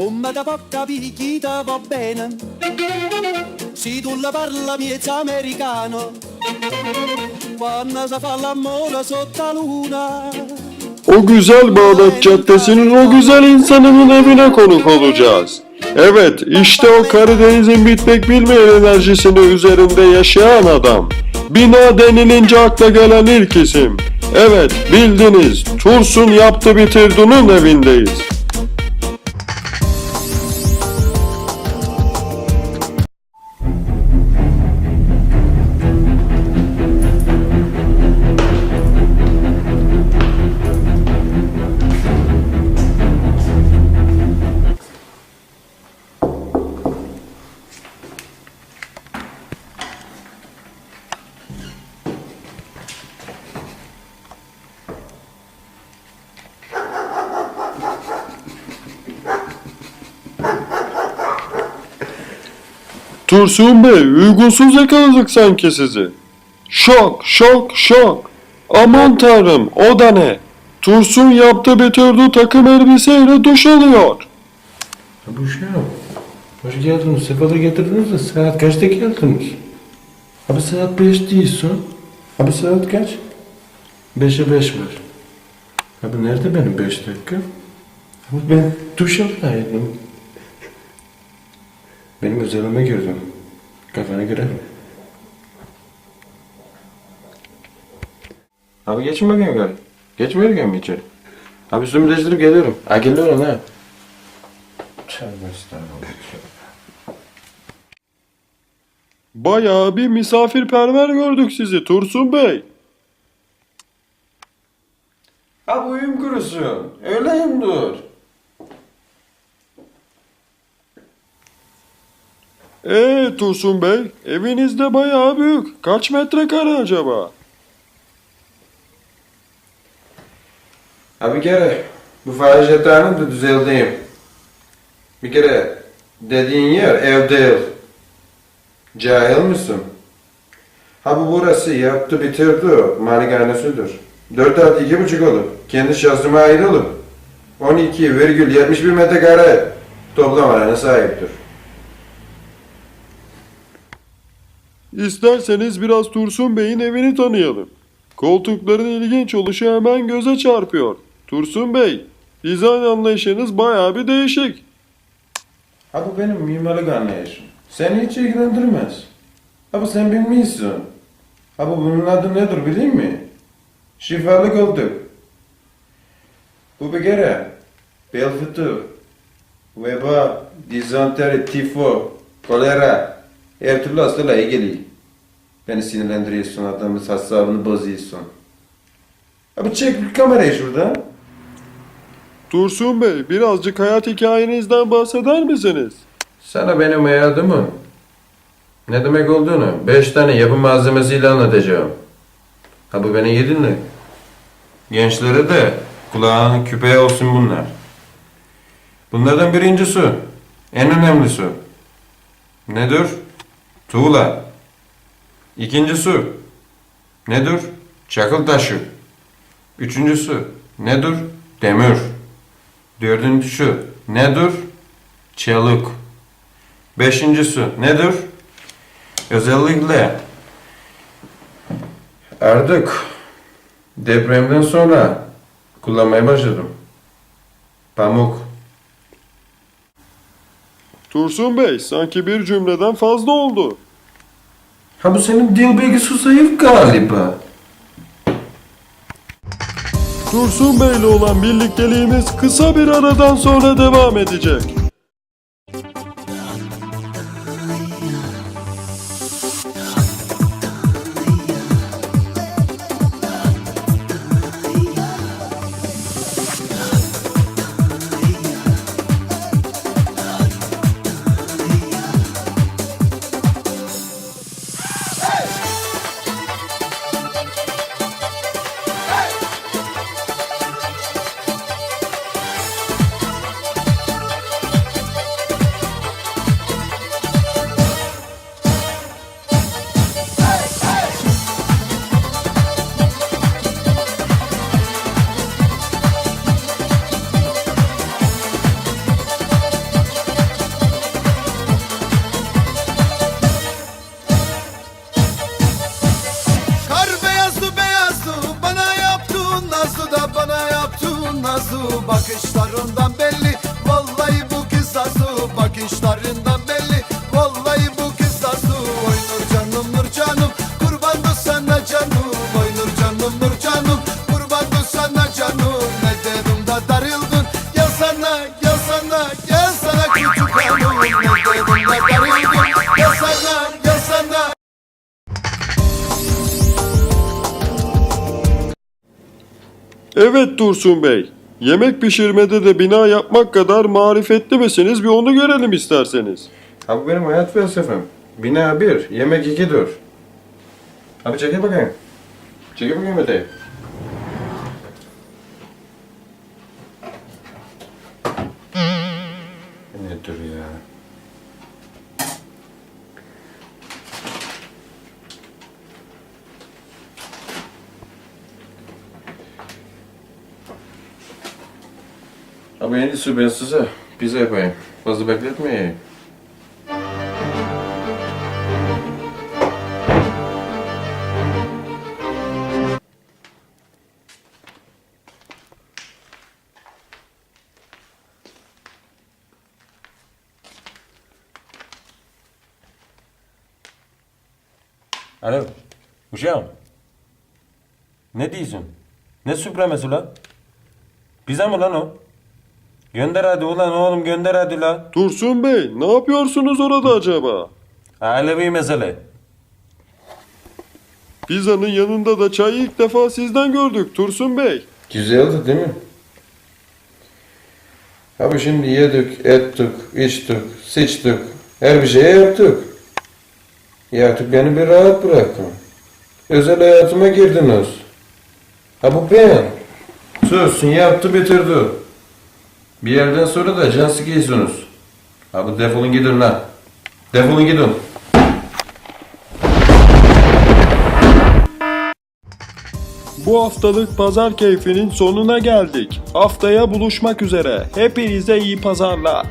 Come da chi ti va bene Se tu la parla miezza americano Quando si fa l'amore sotto la luna O güzel Bağdat Caddesi'nin o güzel insanının evine konuk olacağız. Evet, işte o Karadeniz'in bitmek bilmeyen enerjisini üzerinde yaşayan adam. Bina denilince akla gelen ilk isim. Evet, bildiniz. Tursun yaptı bitirdu'nun evindeyiz. Tursun Bey, uygunsuz yakaladık sanki sizi. Şok, şok, şok. Aman tanrım, o da ne? Tursun yaptı bitirdi takım elbiseyle duş alıyor. Yok. Hoş geldiniz. Sefalar getirdiniz de saat kaçta geldiniz? Abi saat 5 değilsin. Abi saat kaç? 5'e 5 var. Abi nerede benim 5 dakika? Abi ben duş alaydım. Benim özelime girdim. Kafana göre. Abi geçin bakayım gel. Geç bakayım içeri. Abi üstümü değiştirip geliyorum. Ha geliyorum ha. Tövbe estağfurullah. Bayağı bir misafirperver gördük sizi Tursun Bey. Abi uyum kurusun. Öyleyim dur. Ee Tursun Bey, eviniz de bayağı büyük. Kaç metrekare acaba? Abi bir kere bu faiz yatağını da düzelteyim. Bir kere dediğin yer ev değil. Cahil misin? Ha bu burası yaptı bitirdi malikanesidir. 4 artı iki buçuk olur. Kendi şahsıma ait olur. 12,71 metrekare toplam alana sahiptir. İsterseniz biraz Tursun Bey'in evini tanıyalım. Koltukların ilginç oluşu hemen göze çarpıyor. Tursun Bey, dizayn anlayışınız bayağı bir değişik. Ha bu benim mimarlık anlayışım. Seni hiç ilgilendirmez. Ha bu sen bilmiyorsun. Ha bu bunun adı nedir bileyim mi? Şifalı koltuk. Bu bir kere bel fıtığı, veba, dizanteri, tifo, kolera, her türlü hastalığa ilgili. Beni sinirlendiriyorsun, adamın hesabını bozuyorsun. Abi çek bir kamerayı şuradan. Tursun Bey, birazcık hayat hikayenizden bahseder misiniz? Sana benim hayatımın ne demek olduğunu beş tane yapı malzemesiyle anlatacağım. Ha bu beni iyi dinle. Gençlere de kulağın küpeye olsun bunlar. Bunlardan birincisi, en önemlisi nedir? Tuğla. İkincisi nedir? Çakıl taşı. Üçüncüsü nedir? Demir. Dördüncüsü nedir? Çelik. Beşincisi nedir? Özellikle artık depremden sonra kullanmaya başladım. Pamuk. Tursun Bey, sanki bir cümleden fazla oldu. Ha bu senin dil bilgisi zayıf galiba. Tursun Bey'le olan birlikteliğimiz kısa bir aradan sonra devam edecek. Vallahi bu kız sarsu canım nur Kurban da canım Oy canım nur Kurban da canım Ne dedim da darıldın. Gel sana gel sana gel sana küçük hanım. Ne dedim da darıldın. Gel sana gel sana. Evet Dursun Bey. Yemek pişirmede de bina yapmak kadar marifetli misiniz? Bir onu görelim isterseniz. Ha bu benim hayat felsefem. Bina bir, yemek ikidir. Abi çekil bakayım. Çekil bakayım öteye. İyisi ben size pizza yapayım. Fazla bekletmeyin. Alo. Uşağım. Ne diyorsun? Ne süpremesi ulan? Bize mi lan o? Gönder hadi ulan oğlum gönder hadi lan. Dursun Bey, ne yapıyorsunuz orada acaba? Alevi mesele. Pizzanın yanında da çayı ilk defa sizden gördük Dursun Bey. Güzeldi değil mi? Abi şimdi yedik, ettik, içtik, sıçtık. Her bir şey yaptık. Ya artık beni bir rahat bırakın. Özel hayatıma girdiniz. Ha bu ben. Sözsün yaptı bitirdi. Bir yerden sonra da can sıkıyorsunuz. Ha bu defolun gidin lan. Defolun gidin. Bu haftalık pazar keyfinin sonuna geldik. Haftaya buluşmak üzere. Hepinize iyi pazarlar.